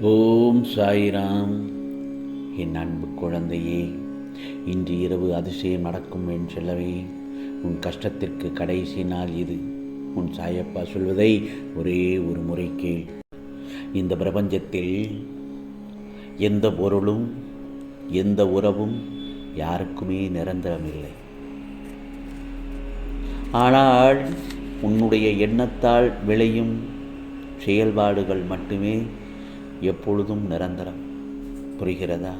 ஓம் சாய்ராம். என் அன்பு குழந்தையே இன்று இரவு அதிசயம் நடக்கும் என் செல்லவே உன் கஷ்டத்திற்கு கடைசி நாள் இது. உன் சாயப்பா சொல்வதை ஒரே ஒரு முறை கேள். இந்த பிரபஞ்சத்தில் எந்த பொருளும் எந்த உறவும் யாருக்குமே நிரந்தரமில்லை. ஆனால் உன்னுடைய எண்ணத்தால் விளையும் செயல்பாடுகள் மட்டுமே எப்பொழுதும் நிரந்தரம். புரிகிறதா?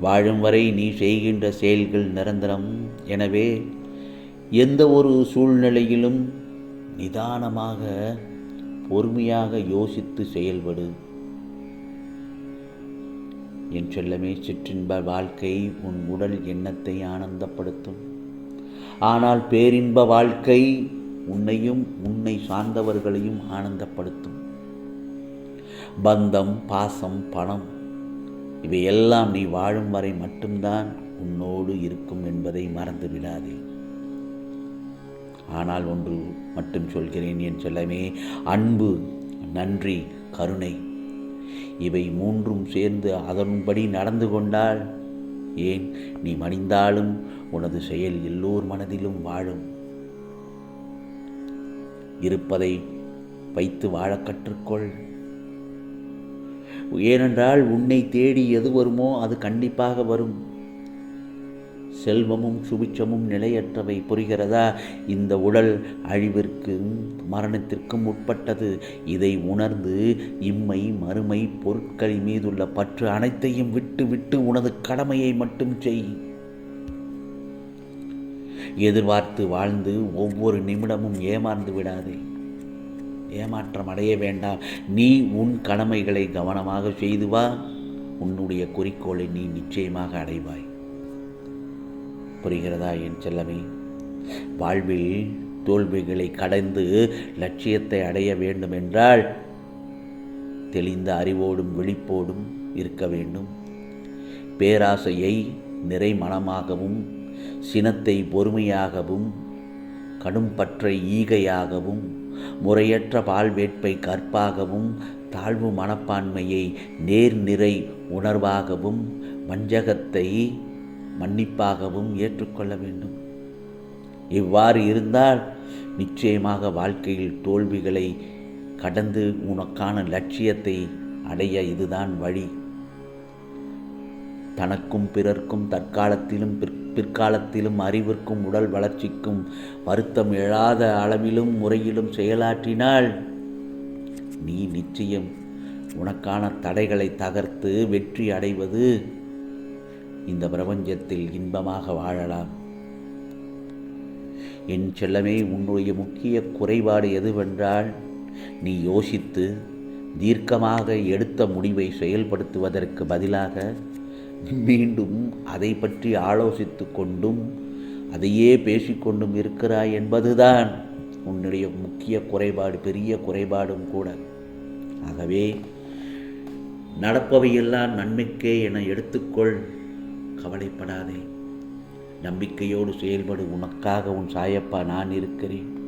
வாழும் வரை நீ செய்கின்ற செயல்கள் நிரந்தரம். எனவே எந்த ஒரு சூழ்நிலையிலும் நிதானமாக பொறுமையாக யோசித்து செயல்படு. என் செல்லமே சிற்றின்ப வாழ்க்கை உன் உடல் எண்ணத்தை ஆனந்தப்படுத்தும். ஆனால் பேரின்ப வாழ்க்கை உன்னையும் உன்னை சார்ந்தவர்களையும் ஆனந்தப்படுத்தும். பந்தம் பாசம் பணம் இவையெல்லாம் நீ வாழும் வரை மட்டும்தான் உன்னோடு இருக்கும் என்பதை மறந்து விடாதே ஆனால் ஒன்று மட்டும் சொல்கிறேன் என் செல்லமே அன்பு நன்றி கருணை இவை மூன்றும் சேர்ந்து அதன்படி நடந்து கொண்டால் ஏன் நீ மணிந்தாலும் உனது செயல் எல்லோர் மனதிலும் வாழும். இருப்பதை வைத்து வாழ கற்றுக்கொள். ஏனென்றால் உன்னை தேடி எது வருமோ அது கண்டிப்பாக வரும். செல்வமும் சுபிச்சமும் நிலையற்றவை புரிகிறதா? இந்த உடல் அழிவிற்கும் மரணத்திற்கும் உட்பட்டது. இதை உணர்ந்து இம்மை மறுமை பொருட்களின் மீதுள்ள பற்று அனைத்தையும் விட்டு விட்டு உனது கடமையை மட்டும் செய். எதிர்பார்த்து வாழ்ந்து ஒவ்வொரு நிமிடமும் ஏமாந்து விடாதே. ஏமாற்றம் அடைய வேண்டாம். நீ உன் கடமைகளை கவனமாக செய்து வா. உன்னுடைய குறிக்கோளை நீ நிச்சயமாக அடைவாய். புரிகிறதா என் செல்லமே? வாழ்வில் தோல்விகளை கடந்து லட்சியத்தை அடைய வேண்டும் என்றால் தெளிந்த அறிவோடும் விழிப்போடும் இருக்க வேண்டும். பேராசையை நிறை மனமாகவும் சினத்தை பொறுமையாகவும் கடும் பற்றை ஈகையாகவும் முறையற்ற வாழ்வேட்பை கற்பாகவும் தாழ்வு மனப்பான்மையை நேர்நிறை உணர்வாகவும் வஞ்சகத்தை மன்னிப்பாகவும் ஏற்றுக்கொள்ள வேண்டும். இவ்வாறு இருந்தால் நிச்சயமாக வாழ்க்கையில் தோல்விகளை கடந்து உனக்கான லட்சியத்தை அடைய இதுதான் வழி. தனக்கும் பிறர்க்கும் தற்காலத்திலும் பிற் பிற்காலத்திலும் அறிவிற்கும் உடல் வளர்ச்சிக்கும் வருத்தம் எழாத அளவிலும் முறையிலும் செயலாற்றினால் நீ நிச்சயம் உனக்கான தடைகளை தகர்த்து வெற்றி அடைவது இந்த பிரபஞ்சத்தில் இன்பமாக வாழலாம். என் செல்லமே உன்னுடைய முக்கிய குறைபாடு எதுவென்றால் நீ யோசித்து தீர்க்கமாக எடுத்த முடிவை செயல்படுத்துவதற்கு பதிலாக மீண்டும் அதை பற்றி ஆலோசித்து கொண்டும் அதையே பேசிக்கொண்டும் இருக்கிறாய் என்பதுதான் உன்னுடைய முக்கிய குறைபாடு பெரிய குறைபாடும் கூட. ஆகவே நடப்பவையெல்லாம் நன்மைக்கே என எடுத்துக்கொள். கவலைப்படாதே. நம்பிக்கையோடு செயல்படு. உனக்காக உன் சாயப்பா நான் இருக்கிறேன்.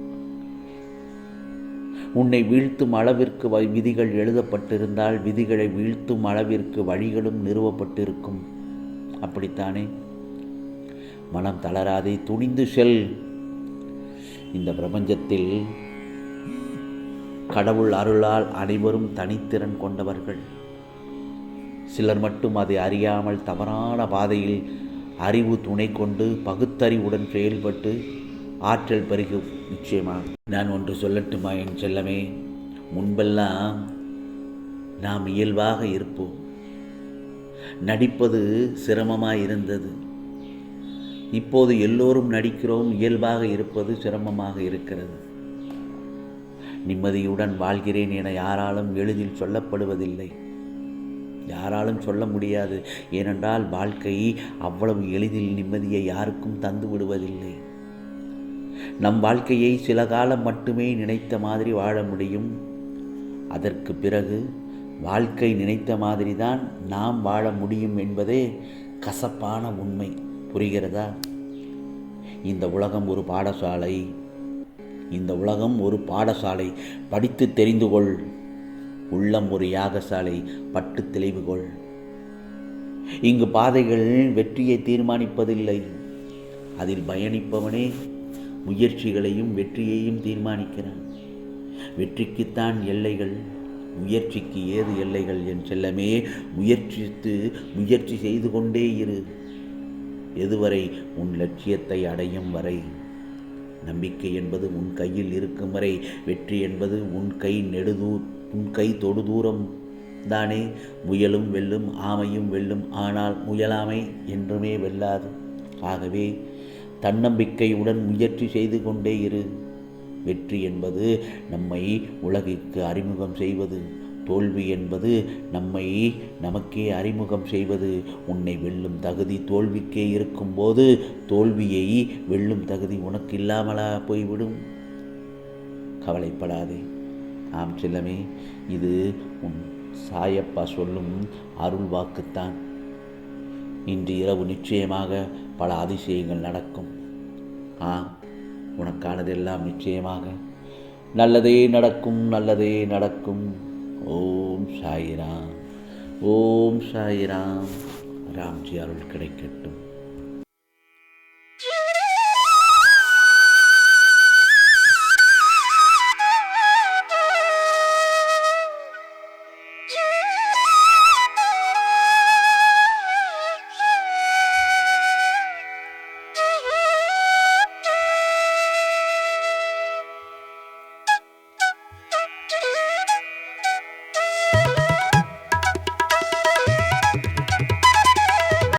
உன்னை வீழ்த்தும் அளவிற்கு விதிகள் எழுதப்பட்டிருந்தால் விதிகளை வீழ்த்தும் அளவிற்கு வழிகளும் நிறுவப்பட்டிருக்கும். அப்படித்தானே? மனம் தளராதே துணிந்து செல். இந்த பிரபஞ்சத்தில் கடவுள் அருளால் அனைவரும் தனித்திறன் கொண்டவர்கள். சிலர் மட்டும் அதை அறியாமல் தவறான பாதையில் அறிவு துணை கொண்டு பகுத்தறிவுடன் செயல்பட்டு ஆற்றல் பெருகும் நிச்சயமா. நான் ஒன்று சொல்லட்டுமா என் செல்லமே? முன்பெல்லாம் நாம் இயல்பாக இருப்போம். நடிப்பது சிரமமாக இருந்தது. இப்போது எல்லோரும் நடிக்கிறோம் இயல்பாக இருப்பது சிரமமாக இருக்கிறது. நிம்மதியுடன் வாழ்கிறேன் என யாராலும் எளிதில் சொல்லப்படுவதில்லை. யாராலும் சொல்ல முடியாது. ஏனென்றால் வாழ்க்கை அவ்வளவு எளிதில் நிம்மதியை யாருக்கும் தந்து விடுவதில்லை நம் வாழ்க்கையை சில காலம் மட்டுமே நினைத்த மாதிரி வாழ முடியும். அதற்கு பிறகு வாழ்க்கை நினைத்த மாதிரி தான் நாம் வாழ முடியும் என்பதே கசப்பான உண்மை. புரிகிறதா? இந்த உலகம் ஒரு பாடசாலை. இந்த உலகம் ஒரு பாடசாலை. படித்து தெரிந்து கொள். உள்ளம் ஒரு யாகசாலை. பட்டு தெளிவுகொள் இங்கு பாதைகள் வெற்றியை தீர்மானிப்பதில்லை. அதில் பயணிப்பவனே முயற்சிகளையும் வெற்றியையும் தீர்மானிக்கிறான். வெற்றிக்குத்தான் எல்லைகள் முயற்சிக்கு ஏது எல்லைகள் என் செல்லமே முயற்சித்து முயற்சி செய்து கொண்டே இரு. எதுவரை உன் லட்சியத்தை அடையும் வரை? நம்பிக்கை என்பது உன் கையில் இருக்கும் வரை வெற்றி என்பது உன் கை நெடுதூ உன் கை தொடு தூரம் தானே. முயலும் வெல்லும் ஆமையும் வெல்லும் ஆனால் முயலாமை என்றுமே வெல்லாது. ஆகவே தன்னம்பிக்கையுடன் முயற்சி செய்து கொண்டே இரு. வெற்றி என்பது நம்மை உலகிற்கு அறிமுகம் செய்வது. தோல்வி என்பது நம்மை நமக்கே அறிமுகம் செய்வது. உன்னை வெல்லும் தகுதி தோல்விக்கே இருக்கும்போது தோல்வியை வெல்லும் தகுதி உனக்கு இல்லாமலா போய்விடும். கவலைப்படாதே. ஆம் செல்லமே இது உன் சாயப்பா சொல்லும் அருள் வாக்குத்தான் இன்று இரவு நிச்சயமாக பல அதிசயங்கள் நடக்கும். ஆம் உனக்கானதெல்லாம் நிச்சயமாக. நல்லதே நடக்கும் நல்லதே நடக்கும். ஓம் சாயிராம். ஓம் சாயிராம். ராம்ஜி அருள் கிடைக்கட்டும்.